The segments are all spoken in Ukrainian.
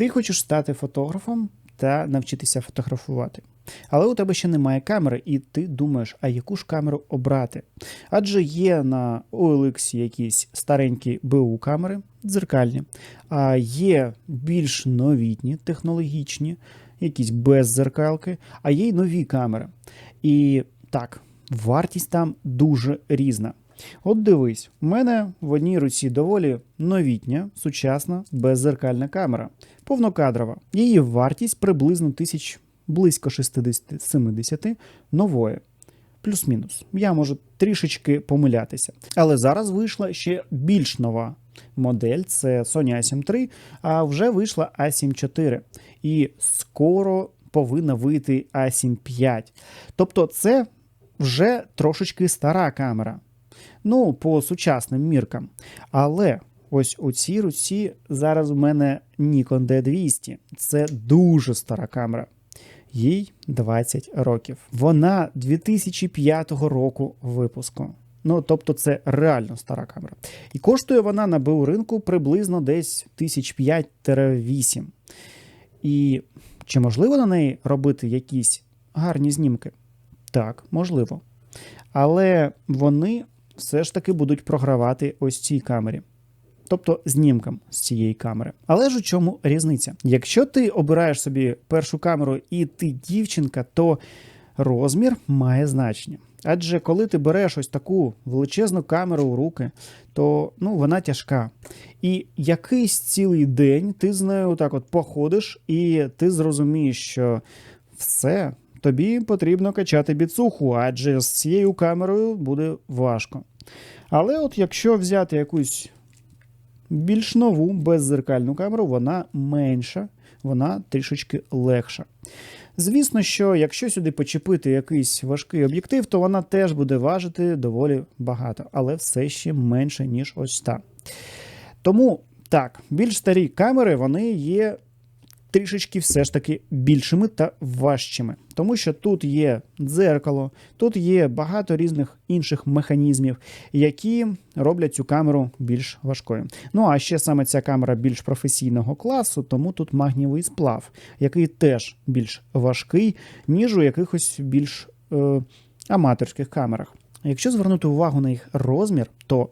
Ти хочеш стати фотографом та навчитися фотографувати. Але у тебе ще немає камери, і ти думаєш, а яку ж камеру обрати? Адже є на OLX якісь старенькі БУ камери, дзеркальні, а є більш новітні, технологічні, якісь без дзеркалки, а є й нові камери. І так, вартість там дуже різна. От дивись, у мене в одній руці доволі новітня, сучасна, беззеркальна камера, повнокадрова. Її вартість приблизно тисяч близько 60-70 нової. Плюс-мінус. Я можу трішечки помилятися. Але зараз вийшла ще більш нова модель це Sony a7 III, а вже вийшла a7 IV. І скоро повинна вийти a7 V. Тобто, це вже трошечки стара камера. Ну, по сучасним міркам. Але ось у цій руці зараз у мене Nikon D200. Це дуже стара камера. Їй 20 років. Вона 2005 року випуску. Ну, тобто, це реально стара камера. І коштує вона на БУ ринку приблизно десь 1005-8. І чи можливо на неї робити якісь гарні знімки? Так, можливо. Але вони все ж таки будуть програвати ось цій камері. Тобто знімкам з цієї камери. Але ж у чому різниця? Якщо ти обираєш собі першу камеру і ти дівчинка, то розмір має значення. Адже коли ти береш ось таку величезну камеру у руки, то ну, вона тяжка. І якийсь цілий день ти з нею так от походиш, і ти зрозумієш, що все, тобі потрібно качати біцуху, адже з цією камерою буде важко. Але от якщо взяти якусь більш нову беззеркальну камеру, вона менша, вона трішечки легша. Звісно, що якщо сюди почепити якийсь важкий об'єктив, то вона теж буде важити доволі багато, але все ще менше, ніж ось та. Тому так, більш старі камери вони є трішечки все ж таки більшими та важчими, тому що тут є дзеркало, тут є багато різних інших механізмів, які роблять цю камеру більш важкою. Ну а ще саме ця камера більш професійного класу, тому тут магнієвий сплав, який теж більш важкий, ніж у якихось більш е, аматорських камерах. Якщо звернути увагу на їх розмір, то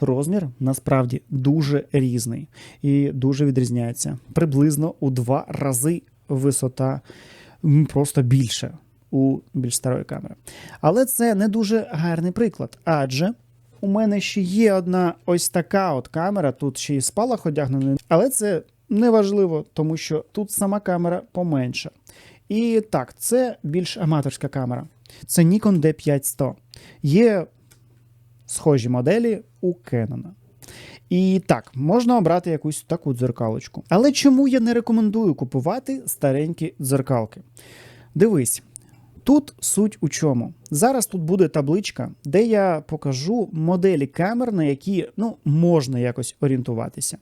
Розмір насправді дуже різний і дуже відрізняється. Приблизно у два рази висота просто більше у більш старої камери. Але це не дуже гарний приклад, адже у мене ще є одна ось така от камера, тут ще й спалах одягнений, але це не важливо, тому що тут сама камера поменша. І так, це більш аматорська камера. Це Nikon D5100. Є схожі моделі у Canon. І так, можна обрати якусь таку дзеркалочку. Але чому я не рекомендую купувати старенькі дзеркалки? Дивись, тут суть у чому. Зараз тут буде табличка, де я покажу моделі камер, на які ну, можна якось орієнтуватися.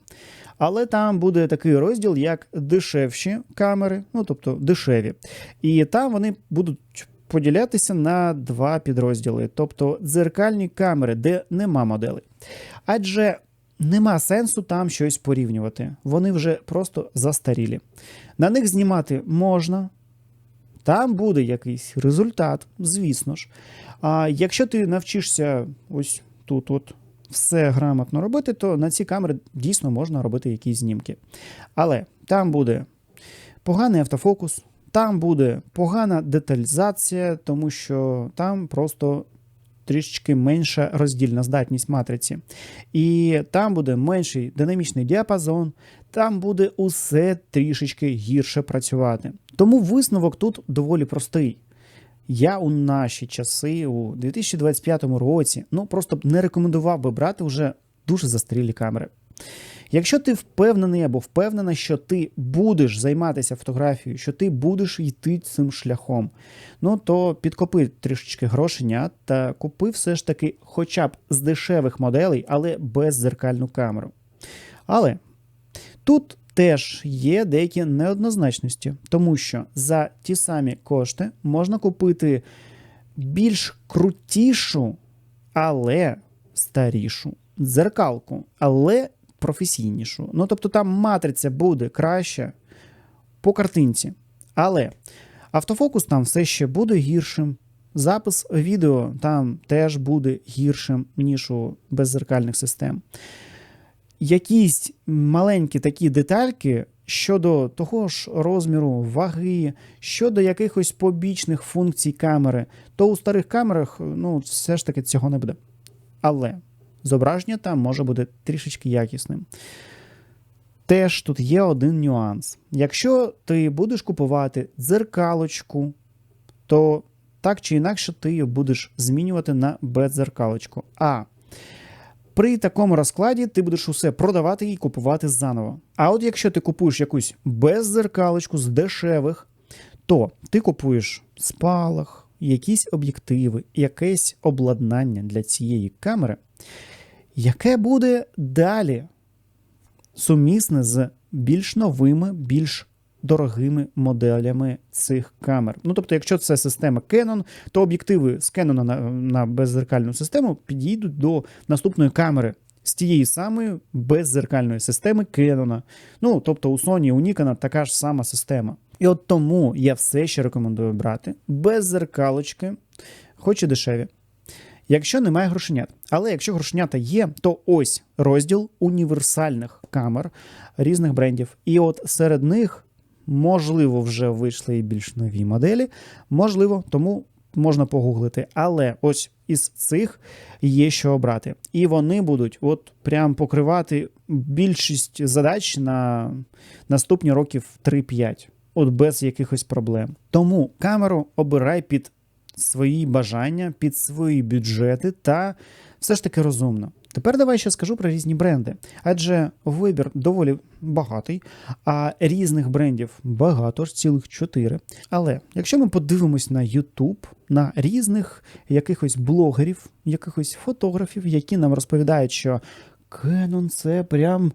Але там буде такий розділ, як дешевші камери, ну тобто дешеві. І там вони будуть поділятися на два підрозділи, тобто дзеркальні камери, де нема моделей. Адже нема сенсу там щось порівнювати. Вони вже просто застарілі. На них знімати можна. Там буде якийсь результат, звісно ж. А якщо ти навчишся ось тут от все грамотно робити, то на ці камери дійсно можна робити якісь знімки. Але там буде поганий автофокус, там буде погана деталізація, тому що там просто трішечки менша роздільна здатність матриці. І там буде менший динамічний діапазон, там буде усе трішечки гірше працювати. Тому висновок тут доволі простий. Я у наші часи, у 2025 році, ну просто не рекомендував би брати вже дуже застарілі камери. Якщо ти впевнений або впевнена, що ти будеш займатися фотографією, що ти будеш йти цим шляхом, ну то підкопи трішечки грошенят та купи все ж таки хоча б з дешевих моделей, але без зеркальну камеру. Але тут теж є деякі неоднозначності, тому що за ті самі кошти можна купити більш крутішу, але старішу дзеркалку, але професійнішу. Ну тобто там матриця буде краща, по картинці. Але автофокус там все ще буде гіршим. Запис відео там теж буде гіршим, ніж у беззеркальних систем. Якісь маленькі такі детальки щодо того ж розміру, ваги, щодо якихось побічних функцій камери, то у старих камерах ну, все ж таки цього не буде. Але зображення там може бути трішечки якісним. Теж тут є один нюанс. Якщо ти будеш купувати дзеркалочку, то так чи інакше ти її будеш змінювати на беззеркалочку. А при такому розкладі ти будеш усе продавати і купувати заново. А от якщо ти купуєш якусь беззеркалочку з дешевих, то ти купуєш спалах, якісь об'єктиви, якесь обладнання для цієї камери, яке буде далі сумісне з більш новими, більш дорогими моделями цих камер. Ну, тобто, якщо це система Canon, то об'єктиви з Canon на, на беззеркальну систему підійдуть до наступної камери. З тієї самої беззеркальної системи Canon. Ну, тобто у Sony, у Nikon така ж сама система. І от тому я все ще рекомендую брати без зеркалочки, хоч і дешеві. Якщо немає грошенят. Але якщо грошенята є, то ось розділ універсальних камер різних брендів. І от серед них, можливо, вже вийшли і більш нові моделі, можливо, тому можна погуглити. Але ось із цих є що обрати. І вони будуть от прям покривати більшість задач на наступні років 3-5. От без якихось проблем. Тому камеру обирай під свої бажання, під свої бюджети та все ж таки розумно. Тепер давай ще скажу про різні бренди, адже вибір доволі багатий, а різних брендів багато ж цілих чотири. Але якщо ми подивимось на YouTube, на різних якихось блогерів, якихось фотографів, які нам розповідають, що Canon це прям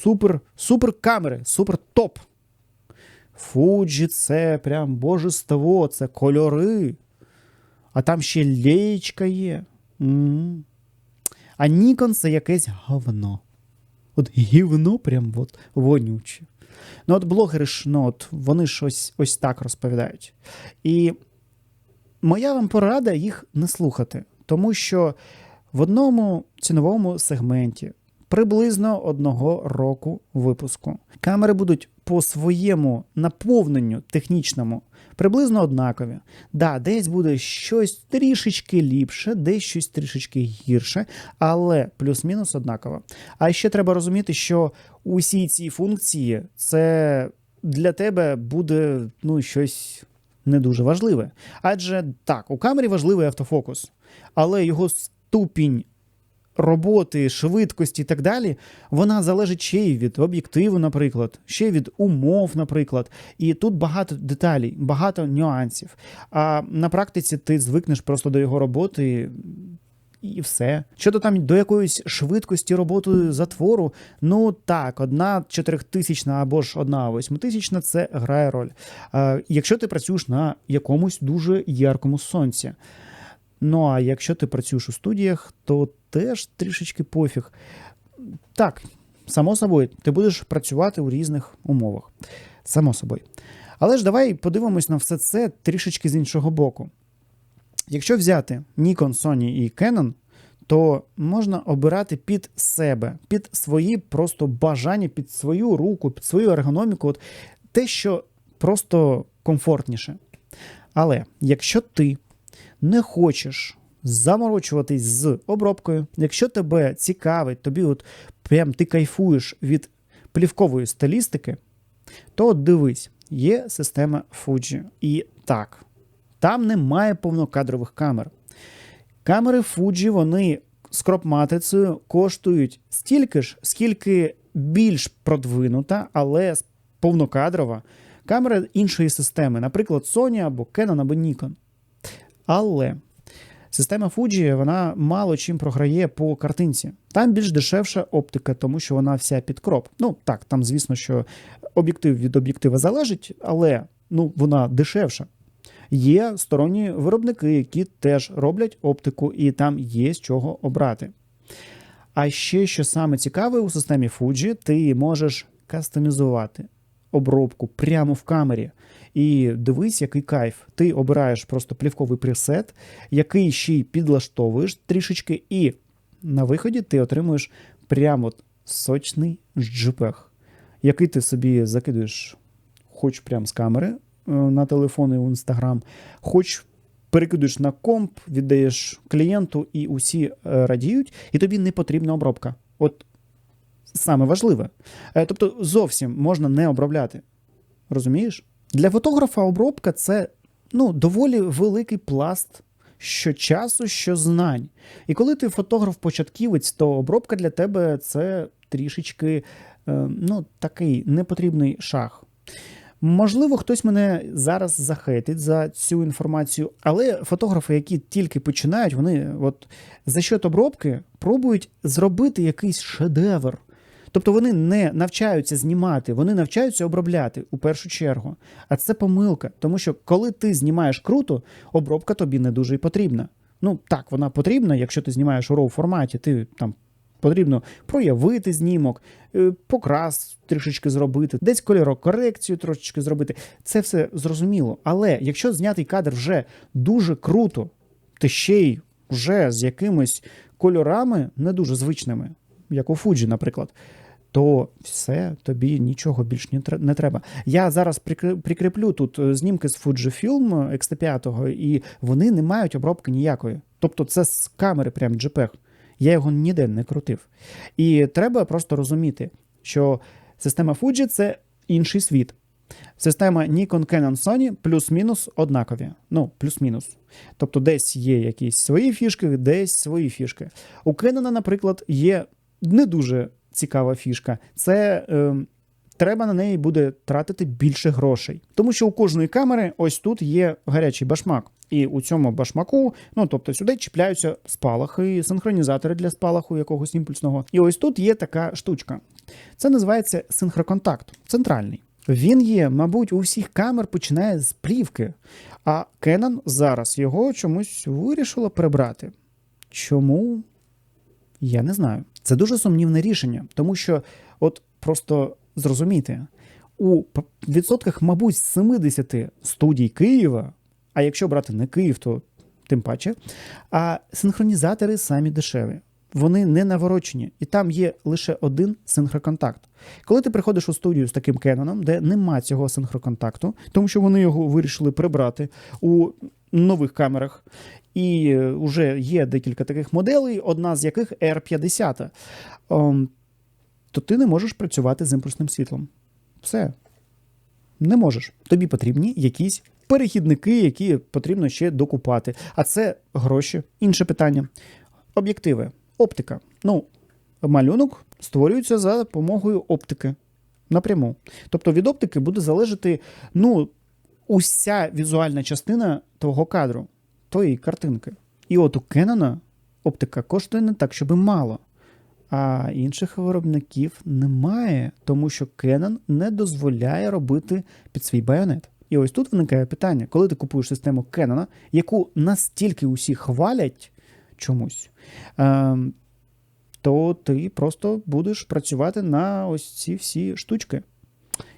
супер, супер камери, супер топ. Fuji це прям божество, це кольори. А там ще леєчка є. М-м. А Nikon це якесь говно. От гівно прям от вонюче. Ну, от блогери ж, ну, от вони ж ось, ось так розповідають. І моя вам порада їх не слухати, тому що в одному ціновому сегменті приблизно одного року випуску камери будуть по своєму наповненню технічному приблизно однакові. Да, десь буде щось трішечки ліпше, десь щось трішечки гірше, але плюс-мінус однаково. А ще треба розуміти, що усі ці функції це для тебе буде ну, щось не дуже важливе. Адже так, у камері важливий автофокус, але його ступінь роботи, швидкості і так далі, вона залежить ще й від об'єктиву, наприклад, ще й від умов, наприклад. І тут багато деталей, багато нюансів. А на практиці ти звикнеш просто до його роботи. І все. Щодо там до якоїсь швидкості роботи затвору, ну так, одна чотирьохтисячна або ж одна восьмитисячна це грає роль. А, Якщо ти працюєш на якомусь дуже яркому сонці. Ну а якщо ти працюєш у студіях, то теж трішечки пофіг. Так, само собою, ти будеш працювати у різних умовах. Само собою. Але ж давай подивимось на все це трішечки з іншого боку. Якщо взяти Nikon, Sony і Canon, то можна обирати під себе, під свої просто бажання, під свою руку, під свою ергономіку, от те, що просто комфортніше. Але якщо ти не хочеш заморочуватись з обробкою, якщо тебе цікавить, тобі от прям ти кайфуєш від плівкової стилістики, то от дивись, є система Fuji. І так, там немає повнокадрових камер. Камери Fuji, вони з кроп-матрицею коштують стільки ж, скільки більш продвинута, але повнокадрова камера іншої системи, наприклад, Sony або Canon або Nikon. Але система Fuji вона мало чим програє по картинці. Там більш дешевша оптика, тому що вона вся під кроп. Ну так, там, звісно, що об'єктив від об'єктива залежить, але ну, вона дешевша. Є сторонні виробники, які теж роблять оптику, і там є з чого обрати. А ще, що саме цікаве у системі Fuji, ти можеш кастомізувати обробку прямо в камері. І дивись, який кайф. Ти обираєш просто плівковий пресет, який ще й підлаштовуєш трішечки, і на виході ти отримуєш прямо сочний JPEG, який ти собі закидуєш хоч прямо з камери е, на телефон і в інстаграм, хоч перекидуєш на комп, віддаєш клієнту, і усі е, радіють, і тобі не потрібна обробка. От саме важливе. Е, Тобто зовсім можна не обробляти. Розумієш? Для фотографа обробка це ну, доволі великий пласт що часу, що знань. І коли ти фотограф-початківець, то обробка для тебе це трішечки е, ну, такий непотрібний шаг. Можливо, хтось мене зараз захейтить за цю інформацію, але фотографи, які тільки починають, вони от за счет обробки пробують зробити якийсь шедевр. Тобто вони не навчаються знімати, вони навчаються обробляти у першу чергу. А це помилка, тому що коли ти знімаєш круто, обробка тобі не дуже й потрібна. Ну так, вона потрібна, якщо ти знімаєш у RAW форматі, ти там потрібно проявити знімок, е, покрас трішечки зробити, десь кольорокорекцію трошечки зробити. Це все зрозуміло. Але якщо знятий кадр вже дуже круто, ти ще й вже з якимись кольорами не дуже звичними, як у Fuji, наприклад. То все, тобі нічого більш не треба. Я зараз прикріплю тут е, знімки з Fujifilm X-T5, і вони не мають обробки ніякої. Тобто це з камери прям JPEG. Я його ніде не крутив. І треба просто розуміти, що система Fuji це інший світ. Система Nikon, Canon, Sony плюс-мінус однакові. Ну, плюс-мінус. Тобто десь є якісь свої фішки, десь свої фішки. У Canon, наприклад, є не дуже цікава фішка. Це е, треба на неї буде тратити більше грошей. Тому що у кожної камери ось тут є гарячий башмак. І у цьому башмаку, ну тобто сюди чіпляються спалахи, синхронізатори для спалаху якогось імпульсного. І ось тут є така штучка. Це називається синхроконтакт, центральний. Він є, мабуть, у всіх камер починає з плівки, а Canon зараз його чомусь вирішила прибрати. Чому? Я не знаю. Це дуже сумнівне рішення, тому що, от просто зрозумійте, у відсотках, мабуть, 70 студій Києва, а якщо брати не Київ, то тим паче, а синхронізатори самі дешеві. Вони не наворочені, і там є лише один синхроконтакт. Коли ти приходиш у студію з таким Кеноном, де нема цього синхроконтакту, тому що вони його вирішили прибрати у нових камерах, і вже є декілька таких моделей, одна з яких R50, ем, то ти не можеш працювати з імпульсним світлом. Все. Не можеш. Тобі потрібні якісь перехідники, які потрібно ще докупати. А це гроші. Інше питання. Об'єктиви, оптика. Ну, малюнок створюється за допомогою оптики напряму. Тобто від оптики буде залежати ну, уся візуальна частина твого кадру, твоєї картинки. І от у Canon оптика коштує не так, щоб мало. А інших виробників немає, тому що Canon не дозволяє робити під свій байонет. І ось тут виникає питання: коли ти купуєш систему Canon, яку настільки усі хвалять чомусь, ем, то ти просто будеш працювати на ось ці всі штучки.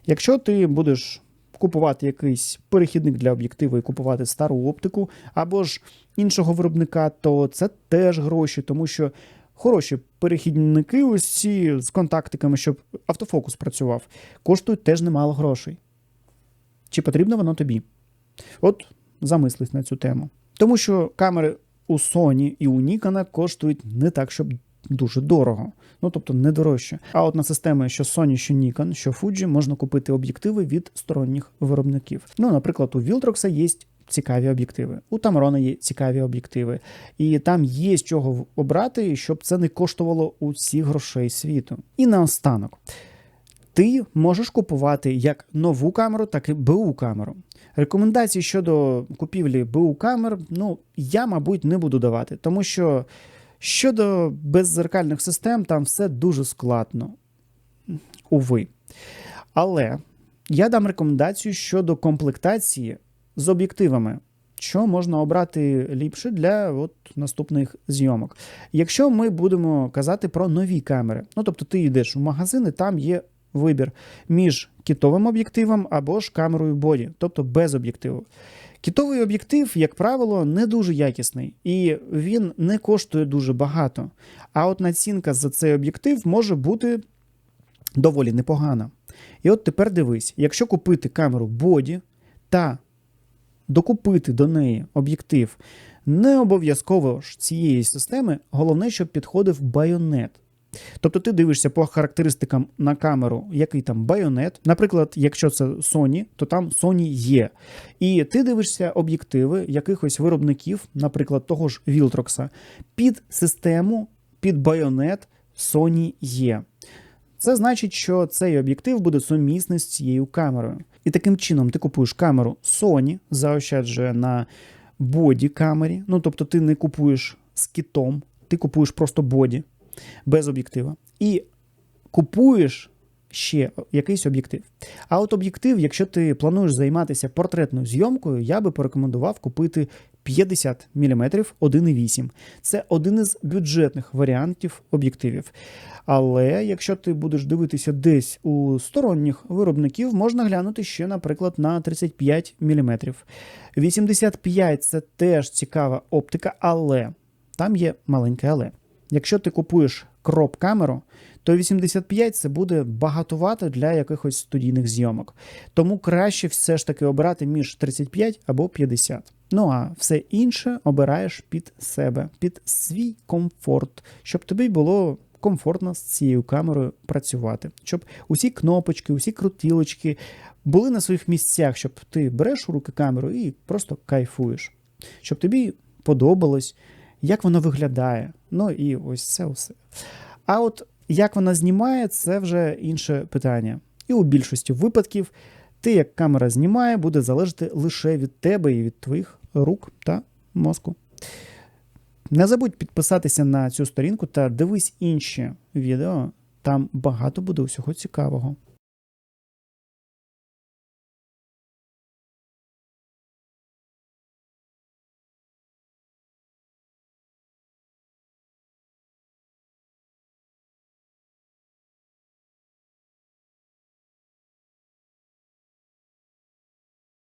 Якщо ти будеш купувати якийсь перехідник для об'єктиву і купувати стару оптику, або ж іншого виробника, то це теж гроші, тому що хороші перехідники, ось ці з контактиками, щоб автофокус працював, коштують теж немало грошей. Чи потрібно воно тобі? От замислись на цю тему. Тому що камери у Sony і у Nikon коштують не так, щоб дуже дорого. Ну тобто не дорожче. А от на системи, що Sony, що Nikon, що Fuji, можна купити об'єктиви від сторонніх виробників. Ну, наприклад, у Viltrox є цікаві об'єктиви, у Tamron є цікаві об'єктиви, і там є з чого обрати, щоб це не коштувало усіх грошей світу. І наостанок. Ти можеш купувати як нову камеру, так і БУ камеру. Рекомендації щодо купівлі БУ камер, ну я, мабуть, не буду давати, тому що щодо беззеркальних систем, там все дуже складно. Уви. Але я дам рекомендацію щодо комплектації з об'єктивами, що можна обрати ліпше для от, наступних зйомок. Якщо ми будемо казати про нові камери, ну тобто ти йдеш у магазин, і там є вибір між кітовим об'єктивом або ж камерою боді, тобто без об'єктиву. Кітовий об'єктив, як правило, не дуже якісний і він не коштує дуже багато. А от націнка за цей об'єктив може бути доволі непогана. І от тепер дивись: якщо купити камеру боді та докупити до неї об'єктив не обов'язково ж цієї системи, головне, щоб підходив байонет. Тобто ти дивишся по характеристикам на камеру, який там байонет. Наприклад, якщо це Sony, то там Sony є. І ти дивишся об'єктиви якихось виробників, наприклад, того ж Viltrox, під систему, під байонет Sony є. Це значить, що цей об'єктив буде сумісний з цією камерою. І таким чином ти купуєш камеру Sony, заощаджує на боді камері. Ну тобто ти не купуєш з кітом, ти купуєш просто боді без об'єктива. І купуєш ще якийсь об'єктив. А от об'єктив, якщо ти плануєш займатися портретною зйомкою, я би порекомендував купити 50 мм 1,8. Це один із бюджетних варіантів об'єктивів. Але якщо ти будеш дивитися десь у сторонніх виробників, можна глянути ще, наприклад, на 35 мм. 85 це теж цікава оптика, але там є маленьке але. Якщо ти купуєш кроп камеру, то 85 це буде багатувато для якихось студійних зйомок. Тому краще все ж таки обирати між 35 або 50. Ну а все інше обираєш під себе, під свій комфорт, щоб тобі було комфортно з цією камерою працювати, щоб усі кнопочки, усі крутілочки були на своїх місцях, щоб ти береш у руки камеру і просто кайфуєш, щоб тобі подобалось, як воно виглядає. Ну і ось це все. А от як вона знімає, це вже інше питання. І у більшості випадків те, як камера знімає, буде залежати лише від тебе і від твоїх рук та мозку. Не забудь підписатися на цю сторінку та дивись інші відео. Там багато буде усього цікавого.